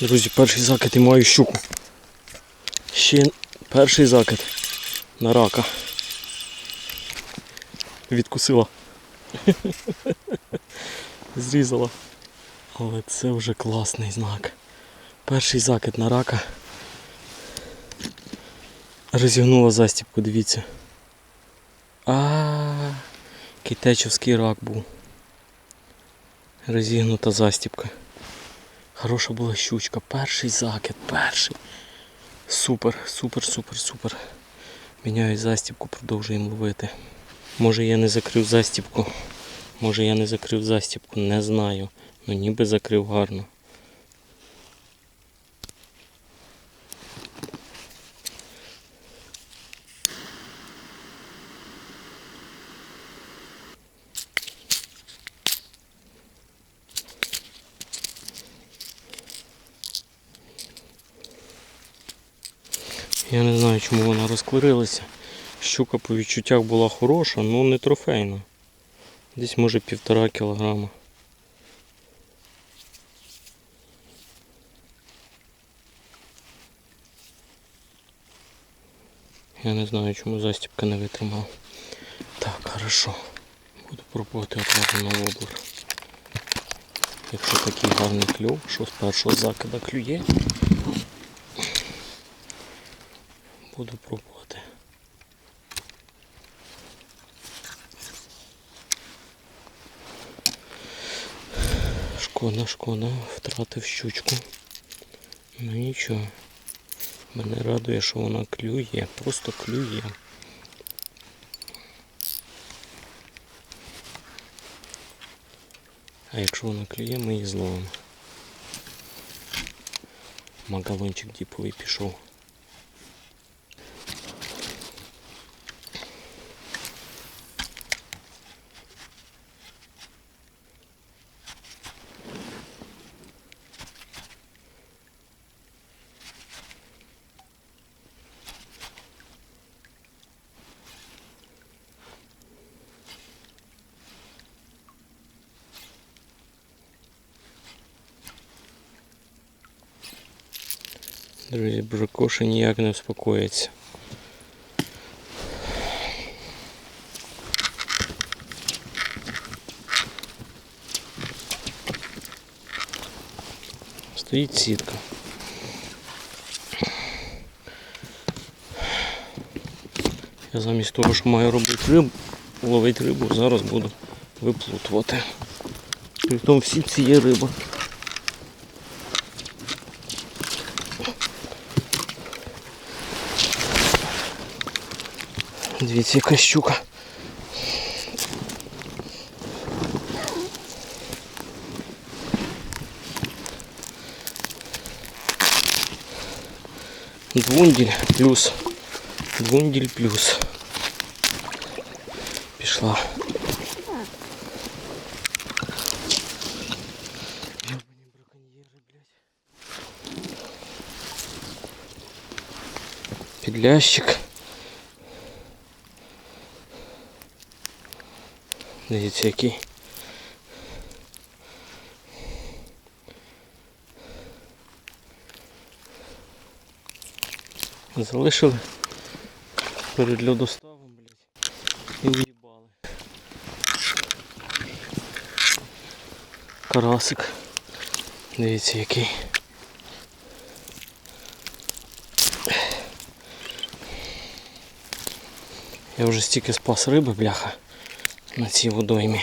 Друзі, перший закид і маю щуку. Ще перший закид на рака. Відкусила. Зрізала. Але це вже класний знак. Перший закид на рака. Розігнула застіпку, дивіться. А, китайчовський рак був. Розігнута застіпка. Хороша була щучка. Перший закид, перший. Супер, супер, супер, супер. Міняю застібку, продовжуємо ловити. Може я не закрив застібку. Може я не закрив застібку, не знаю. Ну ніби закрив гарно. Я не знаю, чому вона розкварилася. Щука по відчуттях була хороша, але не трофейна. Десь може півтора кілограма. Я не знаю, чому застіпка не витримала. Так, хорошо. Буду пробувати одразу на воблер. Якщо такий гарний кльов, що з першого закида клює, буду пробувати. Шкода, шкода, втратив щучку. Ну нічого. Мене радує, що вона клює, просто клює. А якщо вона клює, ми її зловимо. Магалончик діповий пішов. Бракоша ніяк не успокоїться. Стоїть сітка. Я замість того, що маю робити рибу, ловити рибу, зараз буду виплутувати. При тому в сітці є риба. Дивіться, яка щука. Двунділь плюс. Двунділь плюс. Пішла. Ёбані браконьєри, блядь. Підлящик. Дивіться який. Залишили перед льодоставом, блядь, і уїбали. Карасик. Дивіться який. Я вже стільки спас риби, бляха на цій водоймі.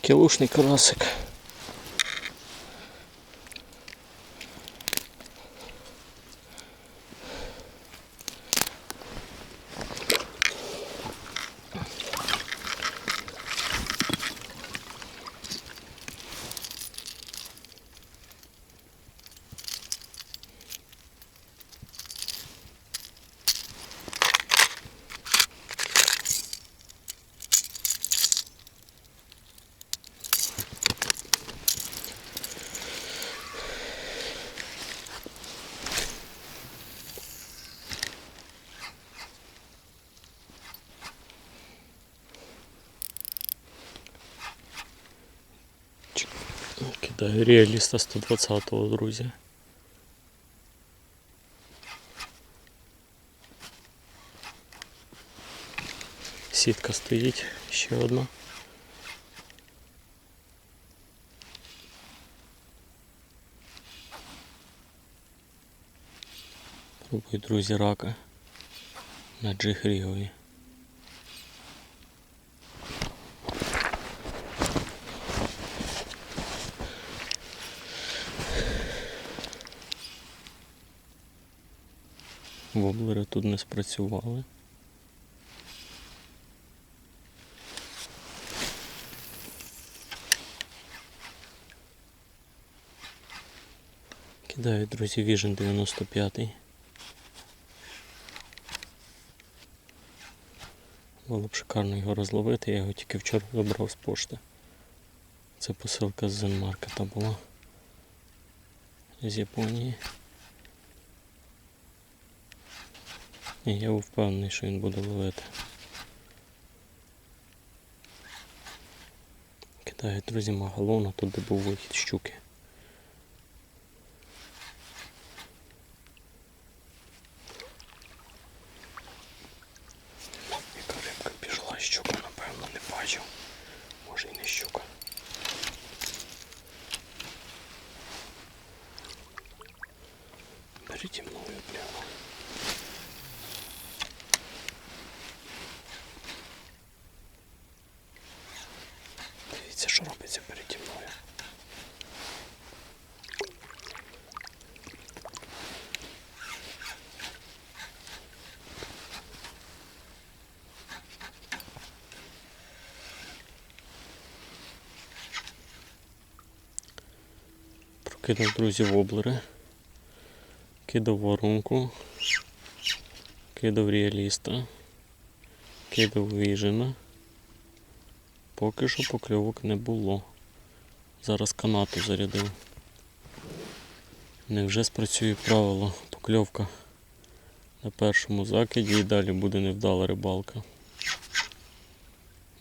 Кілушний карасик. Кидаю реаліста 120-го, друзі. Сітка стоїть, ще одна. Пробую, друзі, рака на джихрігові. Воблери тут не спрацювали. Кидаю, друзі, Vision 95. Було б шикарно його розловити, я його тільки вчора забрав з пошти. Це посилка з Зенмаркета була. З Японії. І я впевнений, що він буде ловити. Кидаю, друзі, магалона, туди був вихід щуки. Яка рибка пішла, щука, напевно, не бачив. Може і не щука. Переді мною прямо. Дивіться, що робиться переді мною. Прокинув друзі воблери. Кидав воронку. Кидав реаліста. Кидав віжена. Поки що покльовок не було. Зараз канату зарядив. Невже спрацює правило покльовка на першому закиді і далі буде невдала рибалка.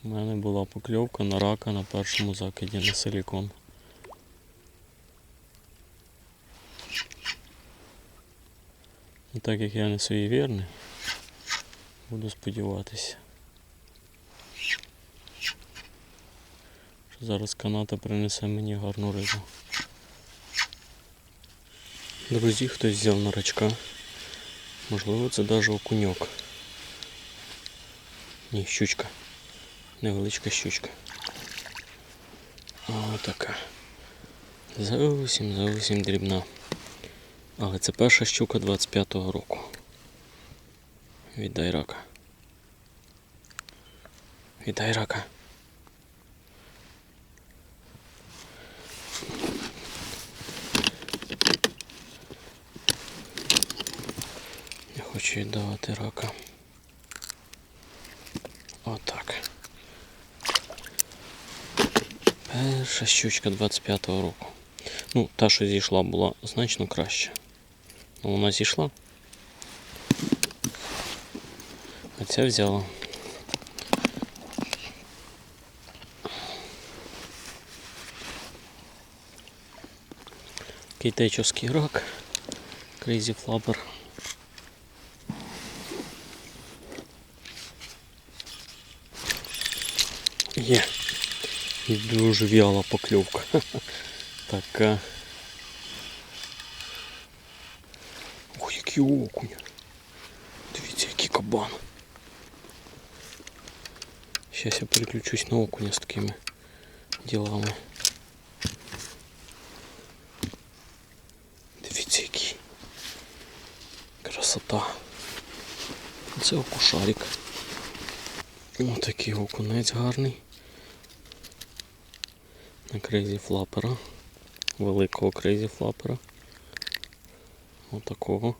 У мене була покльовка на рака на першому закиді на силікон. І так як я не суєвірний, буду сподіватися. що Зараз каната принесе мені гарну рибу. Друзі, хтось взяв на рачка. Можливо, це навіть окуньок. Ні, щучка. Невеличка щучка. О, така. Зовсім зовсім дрібна. Але це перша щука 25-го року. Віддай рака. Віддай рака. Я хочу віддавати рака. Отак. Перша щучка 25-го року. Ну, та, що зійшла, була значно краще. Ну, вона зійшла. А ця взяла. Кейтечовський рак. Crazy Flapper. Є. І дуже в'яла покльовка. Така. Який окунь. Дивіться, який кабан. Зараз я переключусь на окуня з такими ділами. Дивіться, який. Красота. Це окушарик. Ось такий окунець гарний. На крейзі флапера. Великого крейзі флапера. Отакого.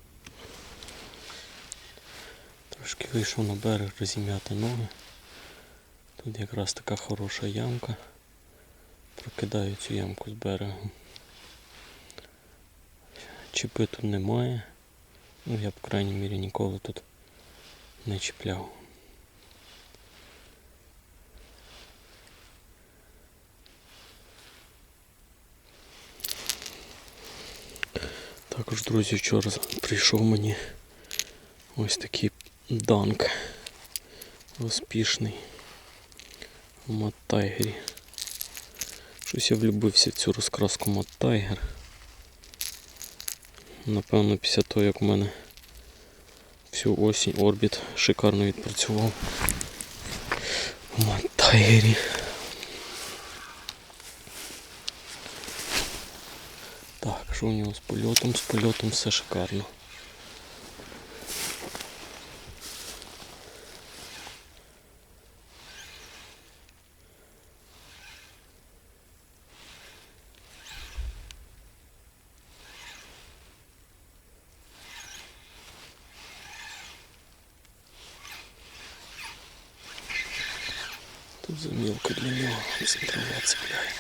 Трошки вийшов на берег розім'яти ноги. Тут якраз така хороша ямка. Прокидаю цю ямку з берегу. Чіпи тут немає. Ну я, по крайній мірі, ніколи тут не чіпляв. Також, друзі, вчора прийшов мені ось такий данк. Успішний. В Мат Тайгері. Щось я влюбився в цю розкраску Мат Тайгер. Напевно, після того, як у мене всю осінь орбіт шикарно відпрацював. В Мат Тайгері. Так, що у нього з польотом? З польотом все шикарно. Тут замілка для нього центрова цепляє.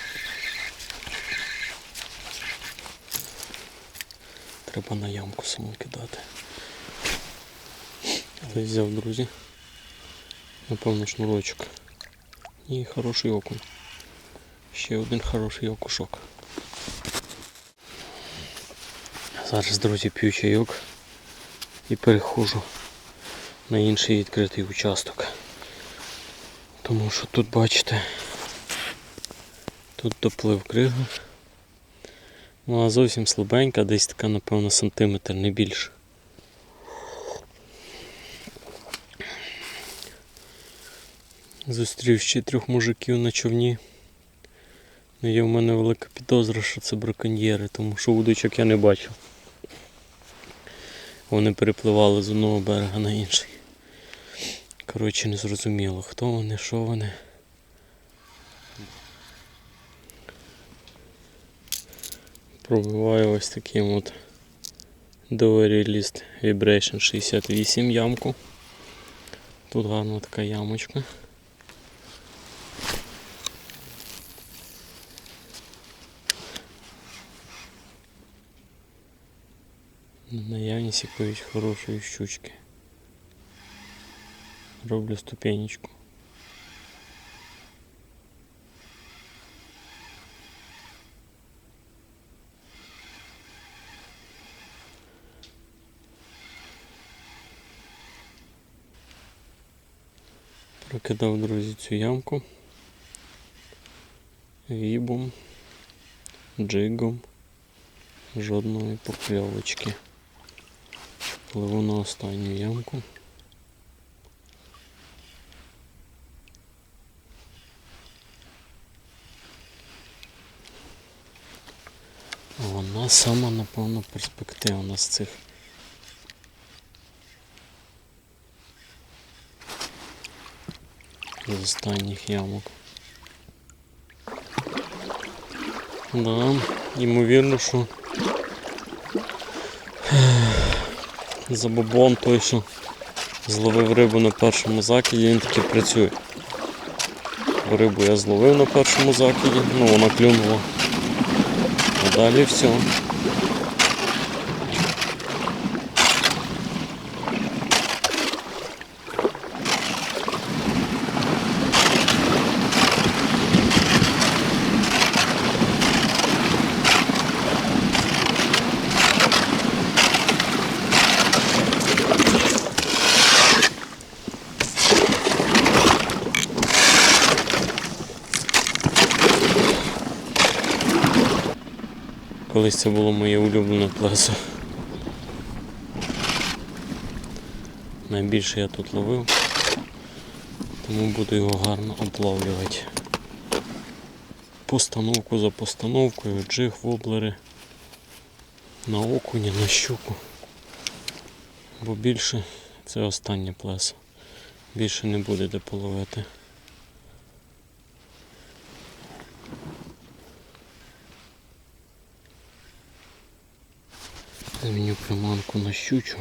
Треба на ямку саму кидати. Але взяв, друзі. Напевно, шнурочок. І хороший окунь. Ще один хороший окушок. Зараз, друзі, п'ю чайок і переходжу на інший відкритий участок. Тому що тут, бачите, тут доплив крига. Вона зовсім слабенька, десь така, напевно, сантиметр, не більше. Зустрів ще трьох мужиків на човні. Ну, Є в мене велика підозра, що це браконьєри, тому що удочок я не бачив. Вони перепливали з одного берега на інший. Коротше, не зрозуміло, хто вони, що вони. Пробиваю ось таким от List Vibration 68 ямку. Тут гарна така ямочка. Наявність якоїсь хорошої щучки. Роблю ступенечку. Прокидав, друзі, цю ямку вібом, джигом, жодної покльовочки. Пливу на останню ямку. Вона сама, напевно, перспективна з цих. З останніх ямок. Да, ймовірно, що забобон той, що зловив рибу на першому закиді, він таки працює. Рибу я зловив на першому закиді, ну вона клюнула. Далі все. Колись це було моє улюблене плесо. Найбільше я тут ловив, тому буду його гарно облавлювати. Постановку за постановкою, джиг, воблери на окуня, на щуку. Бо більше це останнє плесо. Більше не буде де половити. Приманку на щучу.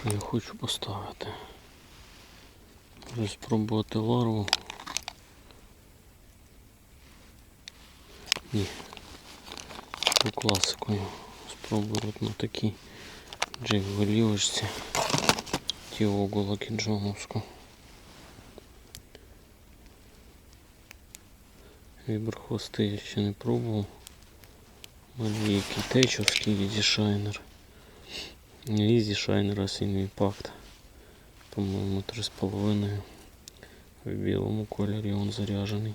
Що я хочу поставити? Можу спробувати ларву. Ні. По класикою. Спробую от на такій джиг голівочці. Тіогу Вібрхвости я ще не пробував. Є кітечовський Ізі Шайнер. Не Ізі Шайнер, а сильний імпакт. По-моєму, 3,5. В білому кольорі він заряджений.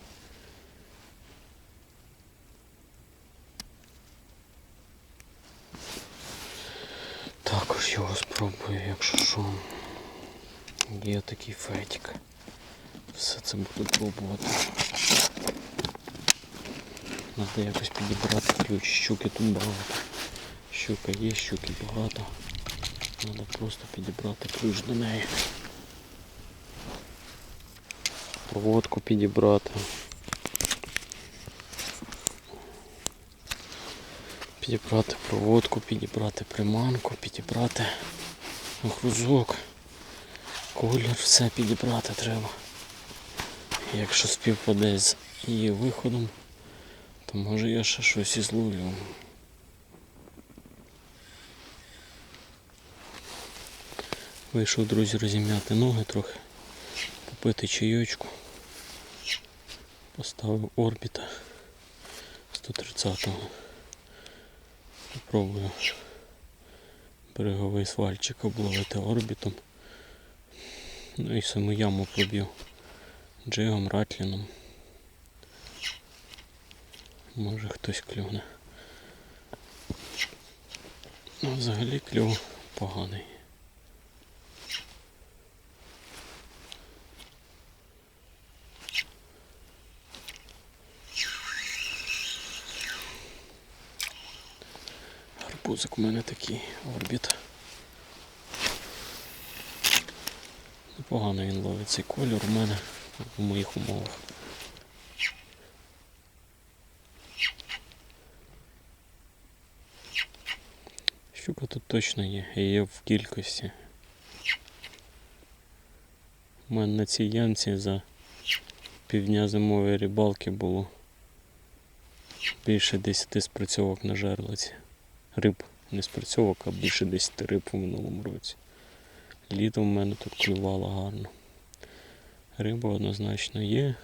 Також його спробую, якщо що. Є такий фетик. Все це буду пробувати. Треба якось підібрати ключ. Щуки тут багато. Щука є, щуки багато. Треба просто підібрати ключ до неї. Проводку підібрати. Підібрати проводку, підібрати приманку, підібрати грузок. Колір, все підібрати треба. Якщо співпаде з її виходом, може я ще щось і зловлю. Вийшов, друзі, розім'яти ноги трохи, попити чайочку. Поставив орбіта 130-го. Попробую береговий свальчик обловити орбітом. Ну і саму яму проб'ю джигом, ратліном. Може хтось клюне. Ну, взагалі клюв поганий. Гарбузик у мене такий орбіт. Непогано він ловить цей колір у мене в моїх умовах. Щука тут точно є, є в кількості. У мене на цій ямці за півдня зимової рибалки було більше 10 спрацьовок на жерлиці. Риб, не спрацьовок, а більше 10 риб у минулому році. Літом в мене тут клювало гарно. Риба однозначно є.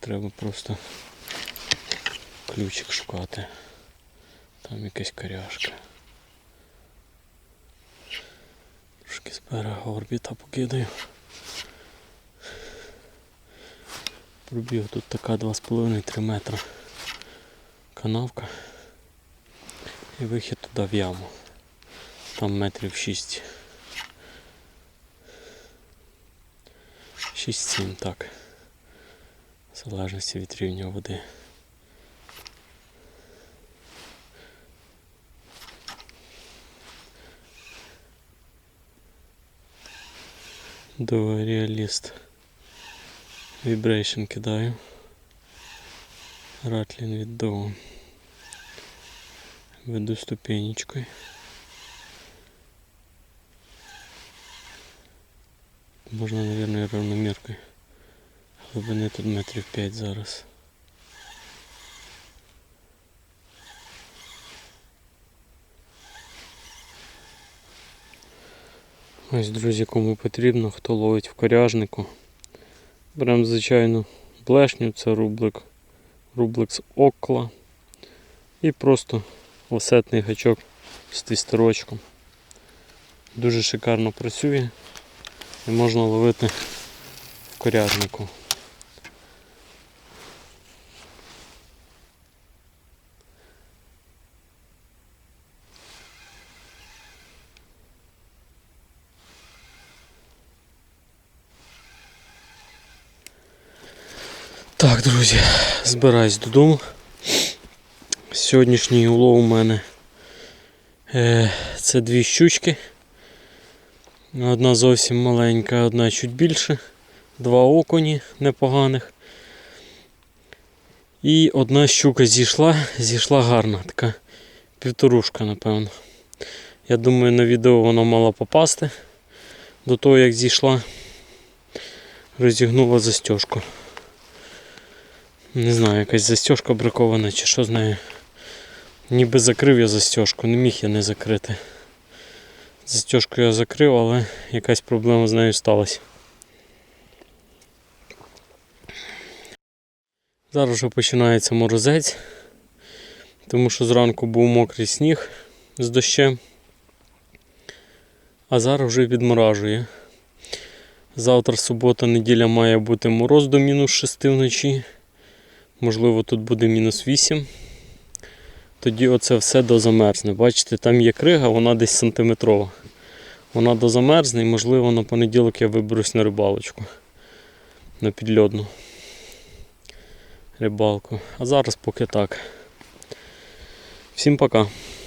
Треба просто ключик шукати. Там якась коряшка. Трошки з берега орбіта покидаю. Пробіг тут така 2,5-3 метра канавка. І вихід туди в яму. Там метрів 6. 6-7, так. В залежності від рівня води. До реаліст. Вібрейшн кидаю. Ратлін від Доу. Веду ступенечкою. Можна, наверное, равноміркою. Глибини тут метрів 5 зараз. Ось, друзі, кому потрібно, хто ловить в коряжнику. Беремо звичайну блешню, це рублик, рублик з окла. І просто осетний гачок з твістерочком. Дуже шикарно працює і можна ловити в коряжнику. Так, друзі, збираюсь додому. Сьогоднішній улов у мене е, це дві щучки. Одна зовсім маленька, одна чуть більше. Два окуні непоганих. І одна щука зійшла, зійшла гарна, така півторушка, напевно. Я думаю, на відео вона мала попасти до того, як зійшла. Розігнула застежку. Не знаю, якась застежка бракована чи що з нею. Ніби закрив я застежку, не міг я не закрити. Застежку я закрив, але якась проблема з нею сталася. Зараз вже починається морозець, тому що зранку був мокрий сніг з дощем, а зараз вже відморажує. Завтра субота, неділя має бути мороз до мінус 6 вночі. Можливо, тут буде мінус 8. Тоді оце все дозамерзне. Бачите, там є крига, вона десь сантиметрова. Вона дозамерзне і, можливо, на понеділок я виберусь на рибалочку. На підльодну рибалку. А зараз поки так. Всім пока.